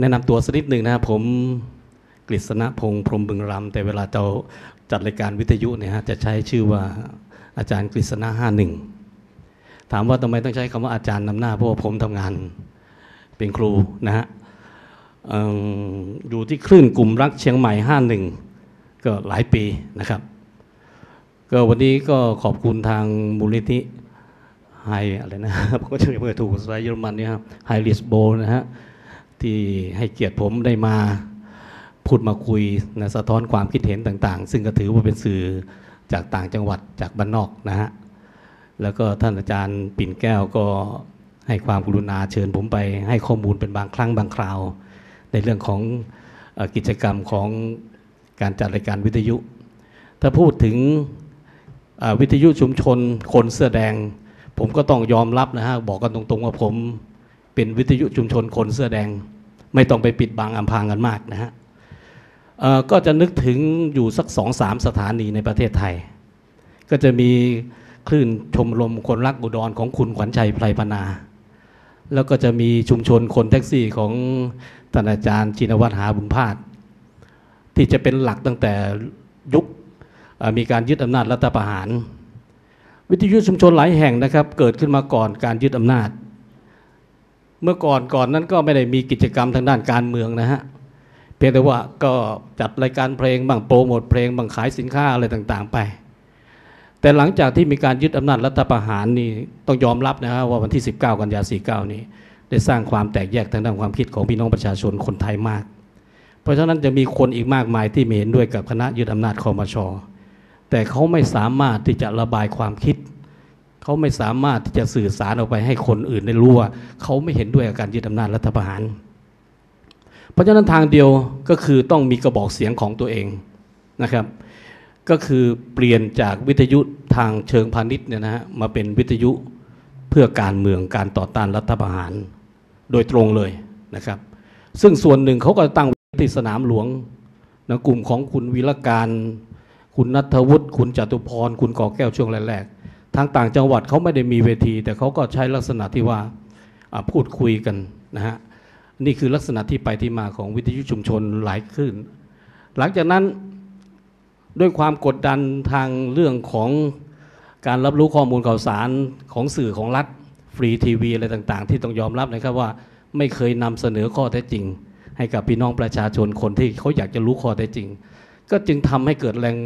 แนะนำตัวสักนิดหนึ่งนะครับผมกฤษณพงษ์พรมบึงรำแต่เวลาเราจัดรายการวิทยุเนี่ยฮะจะใช้ชื่อว่าอาจารย์กฤษณะห้าหนึ่งถามว่าทำไมต้องใช้คำว่าอาจารย์นำหน้าเพราะว่าผมทำงานเป็นครูนะฮะอยู่ที่คลื่นกลุ่มรักเชียงใหม่ห้าหนึ่งก็หลายปีนะครับ ก็วันนี้ก็ขอบคุณทางมูลนิธิไฮอะไรนะผมก็จะเรียกถูกภาษาเยอรมันเนี่ยครับไฮลิสโบนะฮะ ที่ให้เกียรติผมได้มาพูดมาคุยนะสะท้อนความคิดเห็นต่าง ๆ ซึ่งก็ถือว่าเป็นสื่อจากต่างจังหวัดจากบ้านนอกนะฮะแล้วก็ท่านอาจารย์ปิ่นแก้วก็ให้ความกรุณาเชิญผมไปให้ข้อมูลเป็นบางครั้งบางคราว ในเรื่องของอกิจกรรมของการจัดรายการวิทยุ ถ้าพูดถึงวิทยุชุมชนคนเสื้อแดง ผมก็ต้องยอมรับนะฮะบอกกันตรงๆว่าผมเป็นวิทยุชุมชนคนเสื้อแดง ไม่ต้องไปปิดบังอำพรางกันมากนะฮะก็จะนึกถึงอยู่สักสองสามสถานีในประเทศไทย ก็จะมีคลื่นชมรมคนรักอุดรของคุณขวัญชัยไพรพนา แล้วก็จะมีชุมชนคนแท็กซี่ของท่านอาจารย์ชินวัฒน์หาบุญพาสที่จะเป็นหลักตั้งแต่ยุคมีการยึดอำนาจรัฐประหาร วิทยุชุมชนหลายแห่งนะครับ เกิดขึ้นมาก่อนการยึดอำนาจ เมื่อก่อนก่อนนั้นก็ไม่ได้มีกิจกรรมทางด้านการเมืองนะฮะเพียงแต่ว่าก็จัดรายการเพลงบางโปรโมทเพลงบางขายสินค้าอะไรต่างๆ ไป แต่หลังจากที่มีการยึดอำนาจรัฐประหารนี่ต้องยอมรับนะฮะว่าวันที่ 19 กันยา49 นี้ ได้สร้างความแตกแยกทางด้านความคิดของพี่น้องประชาชนคนไทยมาก เพราะฉะนั้นจะมีคนอีกมากมายที่ไม่เห็นด้วยกับคณะยึดอำนาจคอมชแต่เขาไม่สามารถที่จะระบายความคิด เขาไม่สามารถที่จะสื่อสารออกไปให้คนอื่นได้รู้ว่าเขาไม่เห็นด้วยกับการยึดอำนาจรัฐประหาร เพราะฉะนั้นทางเดียวก็คือต้องมีกระบอกเสียงของตัวเองนะครับ ก็คือเปลี่ยนจากวิทยุทางเชิงพาณิชย์เนี่ยนะฮะมาเป็นวิทยุเพื่อการเมืองการต่อต้านรัฐประหารโดยตรงเลยนะครับ ซึ่งส่วนหนึ่งเขาก็ตั้งที่สนามหลวงนะกลุ่มของคุณวิรการ คุณนัทวุฒิ คุณจตุพร คุณก่อแก้วช่วงแรก ทางต่างจังหวัดเขาไม่ได้มีเวที แต่เขาก็ใช้ลักษณะที่ว่าพูดคุยกันนะฮะนี่คือลักษณะที่ไปที่มาของวิทยุชุมชนหลายคลื่น หลังจากนั้นด้วยความกดดันทางเรื่องของการรับรู้ข้อมูลข่าวสารของสื่อของรัฐฟรีทีวีอะไรต่างๆ ที่ต้องยอมรับนะครับว่าไม่เคยนำเสนอข้อเท็จจริง ให้กับพี่น้องประชาชนคนที่เขาอยากจะรู้ข้อเท็จจริง ก็จึงทำให้เกิดแรง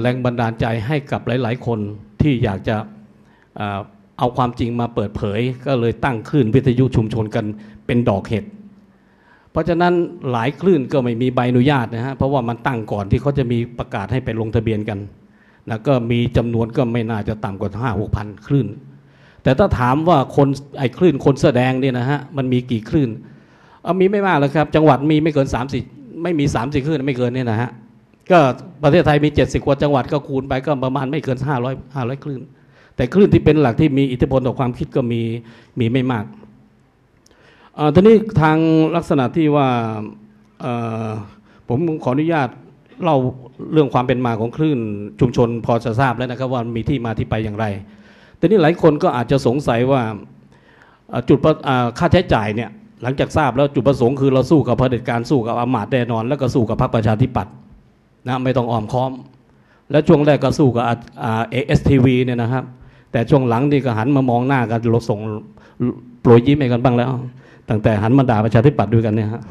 แรงบันดาลใจให้กับหลาย ๆ คน ที่อยากจะเอาความจริงมาเปิดเผย ก็เลยตั้งคลื่นวิทยุชุมชนกันเป็นดอกเห็ด เพราะฉะนั้นหลายคลื่นก็ไม่มีใบอนุญาตนะฮะเพราะว่ามันตั้งก่อนที่เขาจะมีประกาศให้ไปลงทะเบียนกันแล้วก็มีจำนวนก็ไม่น่าจะต่ำกว่าห้าหกพันคลื่น แต่ถ้าถามว่าคนไอ้คลื่นคนแสดงเนี่ยนะฮะมันมีกี่คลื่นเอามีไม่มากแล้วครับ จังหวัดมีไม่เกิน3ามสี่ไม่มี3ามสี่คลื่นไม่เกินเนี่ยนะฮะ ก็ประเทศไทยมี 70 กว่าจังหวัดก็คูณไปก็ประมาณไม่เกิน 500 500 คลื่น แต่คลื่นที่เป็นหลักที่มีอิทธิพลต่อความคิดก็มีมีไม่มากอทีนี้ทางลักษณะที่ว่าผมขออนุญาตเล่าเรื่องความเป็นมาของคลื่นชุมชนพอจะทราบแล้วนะครับว่ามีที่มาที่ไปอย่างไร แต่นี้หลายคนก็อาจจะสงสัยว่าจุดค่าค่าใช้จ่ายเนี่ยหลังจากทราบแล้วจุดประสงค์คือเราสู้กับเผด็จการสู้กับอำมาตย์แน่นอน แล้วก็สู้กับพรรคประชาธิปัตย์ นะไม่ต้องอ้อมค้อม และช่วงแรกก็สู้กับเอสทีวีเนี่ยนะครับ แต่ช่วงหลังนี่ก็หันมามองหน้ากันลดส่งโปรยยิ้มให้กันบ้างแล้ว ตั้งแต่หันมาด่าประชาธิปัตย์ด้วยกันเนี่ยฮะ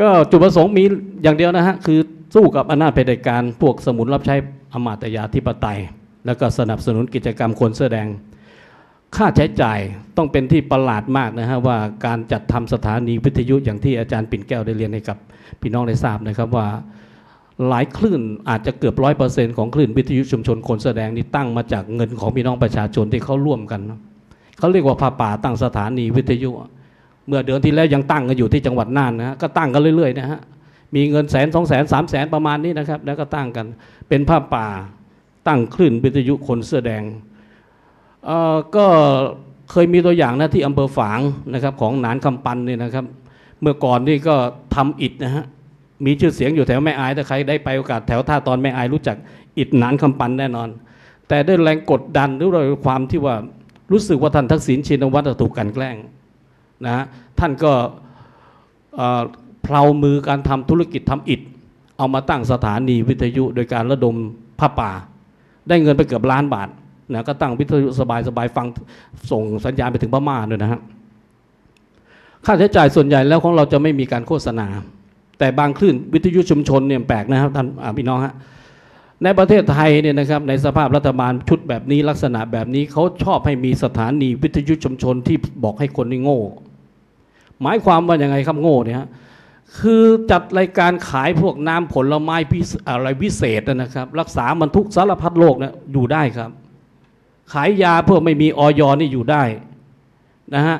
ก็จุดประสงค์มีอย่างเดียวนะฮะคือสู้กับอำนาจเผด็จการพวกสมุนรับใช้อมาตยาธิปไตย แล้วก็สนับสนุนกิจกรรมคนเสื้อแดง ค่าใช้จ่ายต้องเป็นที่ประหลาดมากนะฮะว่าการจัดทำสถานีวิทยุอย่างที่อาจารย์ปิ่นแก้วได้เรียนให้กับพี่น้องได้ทราบนะครับว่าหลายคลื่นอาจจะเกือบร้อยเปอร์เซ็นต์ของคลื่นวิทยุชุมชนคนแสอแดงนี่ตั้งมาจากเงินของพี่น้องประชาชนที่เขาร่วมกันเขาเรียกว่าพาป่าตั้งสถานีวิทยุ เมื่อเดือนที่แล้วยังตั้งกันอยู่ที่จังหวัดน่านนะฮะก็ตั้งกันเรื่อยๆนะฮะมีเงินแสนสองแสนสามแสนประมาณนี้นะครับ แล้วก็ตั้งกันเป็นผ้าป่าตั้งคลื่นวิทยุคนเสื้อแดง ก็เคยมีตัวอย่างนะที่อำเภอฝางนะครับของหนานคำปันเนี่ยนะครับ เมื่อก่อนนี่ก็ทำอิฐนะฮะมีชื่อเสียงอยู่แถวแม่อายถ้าใครได้ไปโอกาสแถวท่าตอนแม่อายรู้จักอิดหนานคำปันแน่นอน แต่ด้วยแรงกดดันหรือด้วยความที่ว่ารู้สึกว่าท่านทักษิณชินวัตรถูกกันแกล้งนะฮะท่านก็เพลามือการทำธุรกิจทำอิฐเอามาตั้งสถานีวิทยุโดยการระดมผ้าป่า ได้เงินไปเกือบล้านบาท นะก็ตั้งวิทยุสบายสบายๆฟังส่งสัญญาณไปถึงพม่าด้วยนะฮะค่าใช้จ่ายส่วนใหญ่แล้วของเราจะไม่มีการโฆษณา แต่บางคลื่นวิทยุชุมชนเนี่ยแปลกนะครับท่านพี่น้องฮะในประเทศไทยเนี่ยนะครับในสภาพรัฐบาลชุดแบบนี้ลักษณะแบบนี้เขาชอบให้มีสถานีวิทยุชุมชนที่บอกให้คนนี่โง่ หมายความว่าอย่างไงครับโง่เนี่ยฮะคือจัดรายการขายพวกน้ำผลไม้พิอะไรวิเศษนะครับ รักษามันทุกสารพัดโรคเนี่ยอยู่ได้ครับ ขายยาเพื่อไม่มีออยนี่อยู่ได้นะฮะ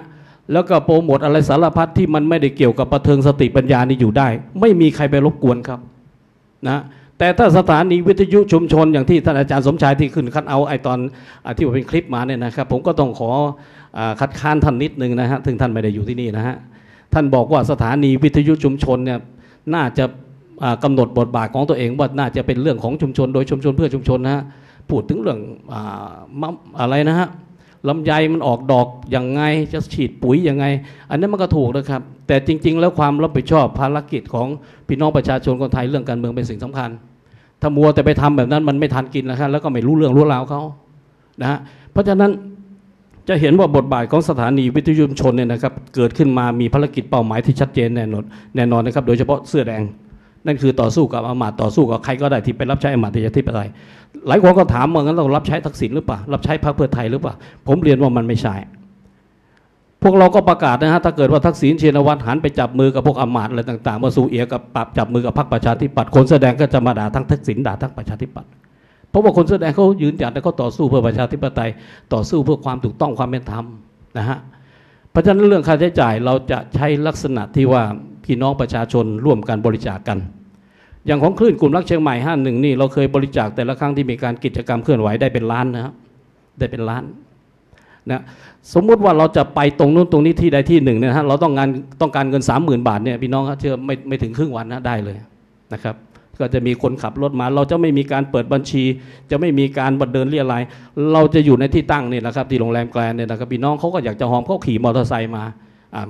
แล้วก็โปรโมทอะไรสารพัดที่มันไม่ได้เกี่ยวกับประเทิงสติปัญญานี่อยู่ได้ ไม่มีใครไปรบกวนครับนะแต่ถ้าสถานีวิทยุชุมชนอย่างที่ท่านอาจารย์สมชายที่ขึ้นคัดเอาไอตอนอที่ว่าเป็นคลิปมาเนี่ยนะครับ ผมก็ต้องขออคัดค้านท่านนิดนึงนะฮะถึงท่านไม่ได้อยู่ที่นี่นะฮะท่านบอกว่าสถานีวิทยุชุมชนเนี่ยน่าจะอ่ากำหนดบทบาทของตัวเองว่าน่าจะเป็นเรื่องของชุมชน โดยชุมชนเพื่อชุมชนนะฮะ พูดถึงเรื่องอะอะไรนะฮะลำไยมันออกดอกอยังไงจะฉีดปุ๋ยยังไง อันนั้นมันก็ถูกนะครับ แต่จริง ๆ แล้วความรับผิดชอบภารกิจของพี่น้องประชาชนคนไทยเรื่องการเมืองเป็นสิ่งสำคัญ ถ้ามัวแต่ไปทำแบบนั้นมันไม่ทันกินนะครับแล้วก็ไม่รู้เรื่องรู้ราวเขานะฮะเพราะฉะนั้นจะเห็นว่าบทบาทของสถานีวิทยุชนเนี่ยนะครับเกิดขึ้นมามีภารกิจเป้าหมายที่ชัดเจนแน่นอนแน่นอนนะครับ โดยเฉพาะเสื้อแดง นั่นคือต่อสู้กับอำมาตย์ต่อสู้กับใครก็ได้ที่ไปรับใช้อำมาตย์ที่ปไตยหลายคนก็ถามว่างั้นเรารับใช้ทักษิณหรือเปล่ารับใช้พรรคเพื่อไทยหรือเปล่าผมเรียนว่ามันไม่ใช่พวกเราก็ประกาศนะฮะถ้าเกิดว่าทักษิณชินวัตรหันไปจับมือกับพวกอำมาตย์อะไรต่างๆมาสู่เอียกับปรับจับมือกับพรรคประชาธิปัตย์คนแสดงก็จะมาด่าทั้งทักษิณด่าทั้งประชาธิปัตย์เพราะว่าคนแสดงเขายืนหยัดและเขาต่อสู้เพื่อประชาธิปไตยต่อสู้เพื่อความถูกต้องความเป็นธรรมนะฮะเพราะฉะนั้นเรื่องค่าใช้จ่ายเราจะใช้ลักษณะที่ว่า พี่น้องประชาชนร่วมกันบริจาคกัน อย่างของคลื่นกลุ่มรักเชียงใหม่ห้าหนึ่งนี่เราเคยบริจาคแต่ละครั้งที่มีการกิจกรรมเคลื่อนไหวได้เป็นล้านนะครับได้เป็นล้านนะสมมุติว่าเราจะไปตรงนู้นตรงนี้ที่ใดที่หนึ่งเนี่ยนะฮะเราต้องงานต้องการเงินสามหมื่นบาทเนี่ยพี่น้องครับเชื่อไม่ไม่ถึงครึ่งวันนะได้เลยนะครับก็จะมีคนขับรถมา เราจะไม่มีการเปิดบัญชี จะไม่มีการบันเดินเรียรายเราจะอยู่ในที่ตั้งนี่แหละครับที่โรงแรมแกลนเนี่ยนะครับพี่น้องเขาก็อยากจะหอมเขาขี่มอเตอร์ไซค์มา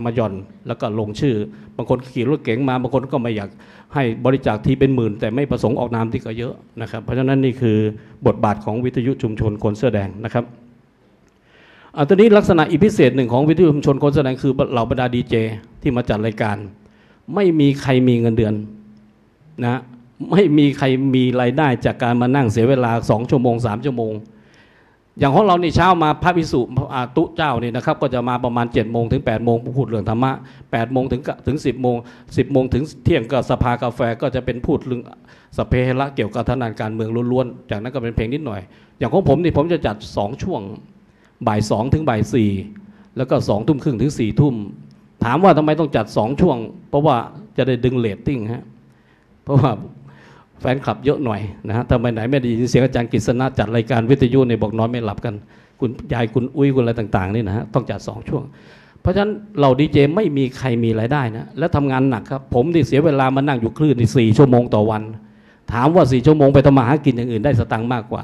มาหย่อนแล้วก็ลงชื่อ บางคนขี่รถเก๋งมาบางคนก็ไม่อยากให้บริจาคทีเป็นหมื่น แต่ไม่ประสงค์ออกนามที่ก็เยอะนะครับ เพราะฉะนั้นนี่คือบทบาทของวิทยุชุมชนคนเสื้อแดงนะครับอ่าตอนนี้ลักษณะอีพิเศษหนึ่งของวิทยุชุมชนคนเสื้อแดงคือเหล่าบรรดาดีเจที่มาจัดรายการ ไม่มีใครมีเงินเดือนนะไม่มีใครมีรายได้จากการมานั่งเสียเวลาสองชั่วโมงสามชั่วโมง อย่างของเราในเช้ามาพระพิสุอาตุเจ้าเนี่ยนะครับ ก็จะมาประมาณ7จ็ดโมงถึง8ปดโมงพูดเรื่องธรรมะแปดโมงถึงถึงสิบโมงสิบโมงถึงเที่ยงก็สภากาแฟก็จะเป็นพูดเรื่องสเพเหะเกี่ยวกับทนานการเมืองล้วนๆ จากนั้นก็เป็นเพลงนิดหน่อย อย่างของผมนี่ผมจะจัดสองช่วงบ่ายสองถึงบ่ายสี่แล้วก็สองทุ่มครึ่งถึงสี่ทุ่มถามว่าทำไมต้องจัดสองช่วง เพราะว่าจะได้ดึงเรตติ้งฮะเพราะว่า แฟนคลับเยอะหน่อยนะฮะทำไมไหนไม่ได้ยินเสียงอาจารย์กฤษณะจัดรายการวิทยุในบอกนอนไม่หลับกัน คุณยายคุณอุ้ยคุณอะไรต่างๆนี่นะฮะต้องจัดสองช่วง เพราะฉะนั้นเราดีเจไม่มีใครมีรายได้นะและทำงานหนักครับ ผมที่เสียเวลามานั่งอยู่คลื่นในสี่ชั่วโมงต่อวัน ถามว่าสี่ชั่วโมงไปทำมาหากินอย่างอื่นได้สตังค์มากกว่า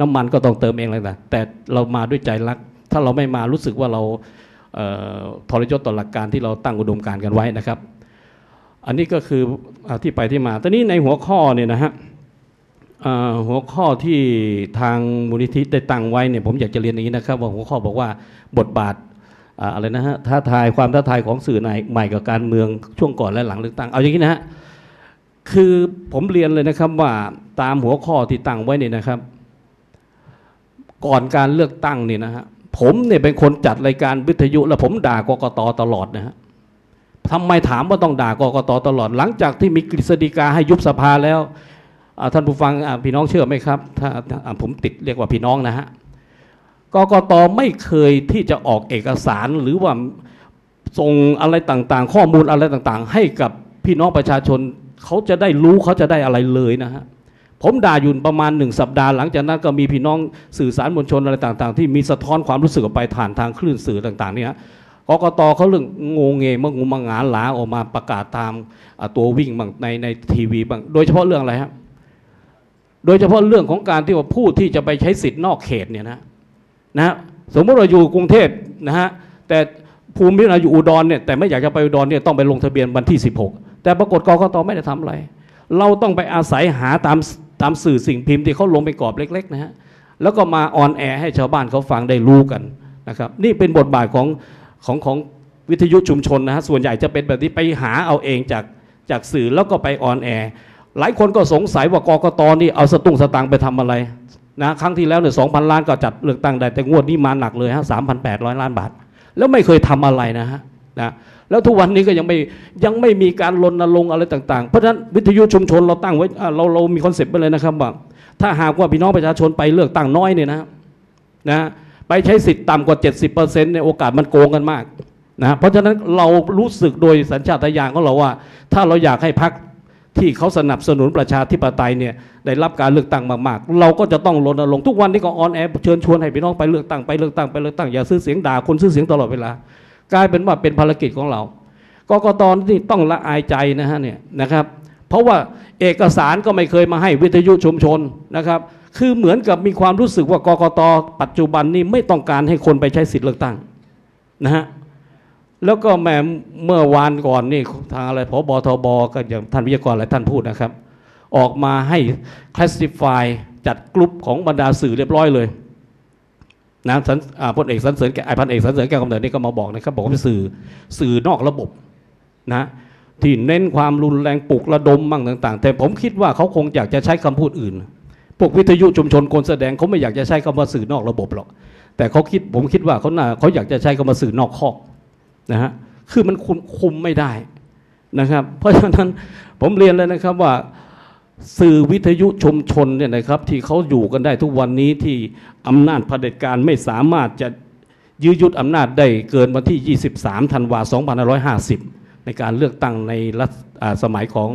น้ำมันก็ต้องเติมเองเลยนะแต่เรามาด้วยใจรัก ถ้าเราไม่มารู้สึกว่าเราเทรยศต่อหลักการที่เราตั้งอุดมการกันไว้นะครับ อันนี้ก็คืออที่ไปที่มา ตอนนี้ในหัวข้อเนี่ยนะฮะหัวข้อที่ทางมูลนิธิได้ตั้งไว้เนี่ยผมอยากจะเรียนอย่างนี้นะครับว่าหัวข้อบอกว่าบทบาทออะไรนะฮะท้าทายความท้าทายของสื่อในใหม่กับการเมืองช่วงก่อนและหลังเลือกตั้งเอาอย่างนี้นะฮะคือผมเรียนเลยนะครับว่าตามหัวข้อที่ตั้งไว้เนี่ยนะครับ ก่อนการเลือกตั้งเนี่ยนะฮะผมเนี่ยเป็นคนจัดรายการวิทยุ แล้วผมด่ากกตตลอดนะฮะ ทำไมถามว่าต้องด่ากกตตลอด หลังจากที่มีกฤษฎีกาให้ยุบสภาแล้วท่านผู้ฟังพี่น้องเชื่อไหมครับ ถ้าอ่าผมติดเรียกว่าพี่น้องนะฮะกกตไม่เคยที่จะออกเอกสารหรือว่าส่งอะไรต่างๆ ข้อมูลอะไรต่างๆ ให้กับพี่น้องประชาชนเขาจะได้รู้เขาจะได้อะไรเลยนะฮะผมด่าอยู่ประมาณหนึ่งสัปดาห์หลังจากนั้นก็มีพี่น้องสื่อสารมวลชนอะไรต่างๆ ที่มีสะท้อนความรู้สึกออกไปผ่านทางคลื่นสื่อต่างๆเนี่ย กกตเขาเรื่องงงเงมังงมังงานหลาออกมาประกาศตามตัววิ่งบางในในทีวีบางโดยเฉพาะเรื่องอะไรครับโดยเฉพาะเรื่องของการที่ว่าผู้ที่จะไปใช้สิทธิ์นอกเขตเนี่ยนะนะสมมติเราอยู่กรุงเทพนะฮะแต่ภูมิเราอยู่อุดรเนี่ยแต่ไม่อยากจะไปอุดรเนี่ยต้องไปลงทะเบียนวันที่ 16 แต่ปรากฏกกตไม่ได้ทำอะไร เราต้องไปอาศัยหาตามตามสื่อสิ่งพิมพ์ที่เขาลงไปกรอบเล็กๆนะฮะแล้วก็มาออนแอร์ให้ชาวบ้านเขาฟังได้รู้กันนะครับนี่เป็นบทบาทของ ของของวิทยุชุมชนนะฮะส่วนใหญ่จะเป็นแบบนี้ไปหาเอาเองจากจากสื่อแล้วก็ไปออนแอร์หลายคนก็สงสัยว่ากกตนี่เอาสตุ้งสตางค์ไปทำอะไรนะครั้งที่แล้วเนี่ยสองพันล้านก็จัดเลือกตั้งได้แต่งวดนี้มาหนักเลยฮะสามพันแปดร้อยล้านบาท แล้วไม่เคยทำอะไรนะฮะนะแล้วทุกวันนี้ก็ยังไม่ยังไม่มีการรณรงค์อะไรต่าง ๆ เพราะฉะนั้นวิทยุชุมชนเราตั้งไว้อ่าเราเรามีคอนเซปต์ไปเลยนะครับว่าถ้าหากว่าพี่น้องประชาชนไปเลือกตั้งน้อยเนี่ยนะนะ ไปใช้สิทธิ์ต่ำกว่า 70%เนี่ยโอกาสมันโกงกันมากนะเพราะฉะนั้นเรารู้สึกโดยสัญชาตญาณของเราว่า ถ้าเราอยากให้พักที่เขาสนับสนุนประชาธิปไตยเนี่ยได้รับการเลือกตั้งมากๆ เราก็จะต้องรณรงค์ทุกวันนี้ก็ออนแอร์เชิญชวนให้พี่น้องไปเลือกตั้งไปเลือกตั้งไปเลือกตั้งอย่าซื้อเสียงด่าคนซื้อเสียงตลอดเวลากลายเป็นว่าเป็นภารกิจของเรากกตนี่ต้องละอายใจนะฮะเนี่ยนะครับ เพราะว่าเอกสารก็ไม่เคยมาให้วิทยุชุมชนนะครับ คือเหมือนกับมีความรู้สึกว่ากกตปัจจุบันนี้ไม่ต้องการให้คนไปใช้สิทธิ์เลือกตั้งนะฮะแล้วก็แม่เมื่อวานก่อนนี่ทางอะไรพบทบก็อย่างท่านวิทยากรหลายท่านพูดนะครับ ออกมาให้ classify จัดกลุ่มของบรรดาสื่อเรียบร้อยเลยนะสันอ่าพลเอกสันเสริญแกไอพันเอกสันเสริญแกกำเนิดนี่ก็มาบอกนะครับบอกว่าสื่อสื่อนอกระบบนะที่เน้นความรุนแรงปลุกระดมมั่งต่าง ๆ แต่ผมคิดว่าเขาคงอยากจะใช้คำพูดอื่น พวกวิทยุชุมชนคนแสดงเขาไม่อยากจะใช้คำว่าสื่อนอกระบบหรอก แต่เขาคิดผมคิดว่าเขาน่าเขาอยากจะใช้คำว่าสื่อนอกคอกนะฮะคือมันคุมคุมไม่ได้นะครับ เพราะฉะนั้นผมเรียนเลยนะครับว่าสื่อวิทยุชุมชนเนี่ยนะครับที่เขาอยู่กันได้ทุกวันนี้ที่อำนาจเผด็จการไม่สามารถจะยื้อยุดอำนาจได้เกินวันที่ 23 ธันวา2550 ในการเลือกตั้งในรัฐสมัยของ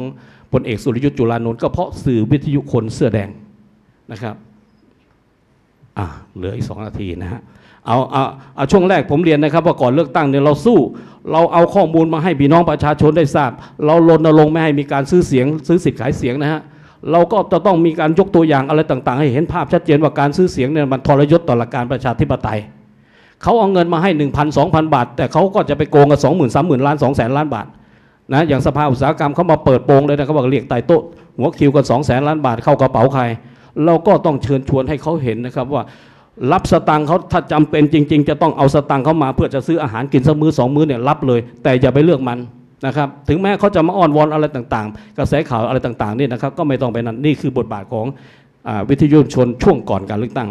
พลเอกสุรยุทธ์จุลานนท์ก็เพราะสื่อวิทยุคนเสื้อแดง นะครับอะเหลืออีกสองนาทีนะฮะเอาเอาเอาช่วงแรกผมเรียนนะครับ ว่าก่อนเลือกตั้งเนี่ยเราสู้ เราเอาข้อมูลมาให้พี่น้องประชาชนได้ทราบ เรารณรงค์ไม่ให้มีการซื้อเสียง ซื้อสิทธิ์ขายเสียงนะฮะเราก็จะต้องมีการยกตัวอย่างอะไรต่าง ๆ ให้เห็นภาพชัดเจนว่าการซื้อเสียงเนี่ยมันทรยศต่อหลักการประชาธิปไตยเขาเอาเงินมาให้ 1 0 0 0 2,000 บาท แต่เขาก็จะไปโกงกัน2 0 0 0 0 3 0,000ล้าน2 0 0 0 0ล้านบาทนะอย่างสภาอุตสาหกรรมเขามาเปิดโปงเลยนะเขาบอกเรียกไต่โต๊ะหัวคิวกัน2 0 0 0 0ล้านบาทเข้ากระเป๋าใคร เราก็ต้องเชิญชวนให้เขาเห็นนะครับว่ารับสตังค์เขาถ้าจำเป็นจริง ๆ จะต้องเอาสตังค์เขามาเพื่อจะซื้ออาหารกินสักมื้อสองมื้อเนี่ยรับเลย แต่อย่าไปเลือกมันนะครับถึงแม้เขาจะมาอ้อนวอนอะไรต่างๆ กระแสข่าวอะไรต่างๆนี่นะครับก็ไม่ต้องไปนั่นนี่คือบทบาทของอวิทยุชนช่วงก่อนการเลือกตั้ง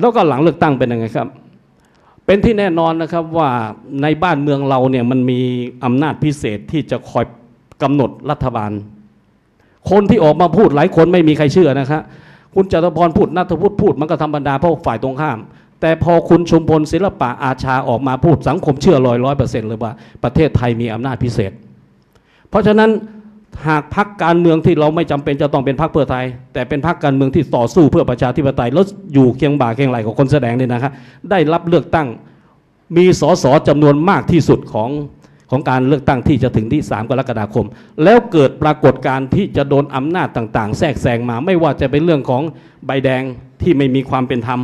แล้วก็หลังเลือกตั้งเป็นยังไงครับ เป็นที่แน่นอนนะครับว่าในบ้านเมืองเราเนี่ยมันมีอำนาจพิเศษที่จะคอยกำหนดรัฐบาล คนที่ออกมาพูดหลายคนไม่มีใครเชื่อนะครับคุณจตุพรพูดนัทวุฒิพูดมันก็ธรรมดาเพราะฝ่ายตรงข้าม แต่พอคุณชุมพลศิลปะอาชาออกมาพูดสังคมเชื่อลอยร้อยเปอร์เซ็นต์เลยว่าประเทศไทยมีอำนาจพิเศษ เพราะฉะนั้นหากพักการเมืองที่เราไม่จำเป็นจะต้องเป็นพักเพื่อไทย แต่เป็นพักการเมืองที่ต่อสู้เพื่อประชาธิปไตยแล้วอยู่เคียงบ่าเคียงไหลของคนแสดงเนี่ยนะครับได้รับเลือกตั้งมีสสจำนวนมากที่สุดของ ของการเลือกตั้งที่จะถึงที่ 3 กรกฎาคม แล้วเกิดปรากฏการณ์ที่จะโดนอำนาจต่างๆ แทรกแซงมา ไม่ว่าจะเป็นเรื่องของใบแดงที่ไม่มีความเป็นธรรม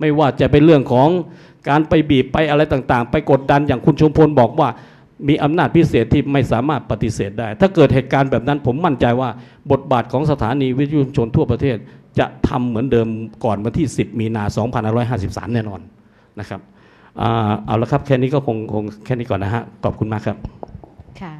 ไม่ว่าจะเป็นเรื่องของการไปบีบไปอะไรต่างๆ ไปกดดันอย่างคุณชมพลบอกว่า มีอำนาจพิเศษที่ไม่สามารถปฏิเสธได้ ถ้าเกิดเหตุการณ์แบบนั้นผมมั่นใจว่าบทบาทของสถานีวิทยุชนทั่วประเทศจะทำเหมือนเดิมก่อนวันที่ 10 มีนา 2553 แน่นอนนะครับ เอาละครับแค่นี้ก็คงคงแค่นี้ก่อนนะฮะขอบคุณมากครับ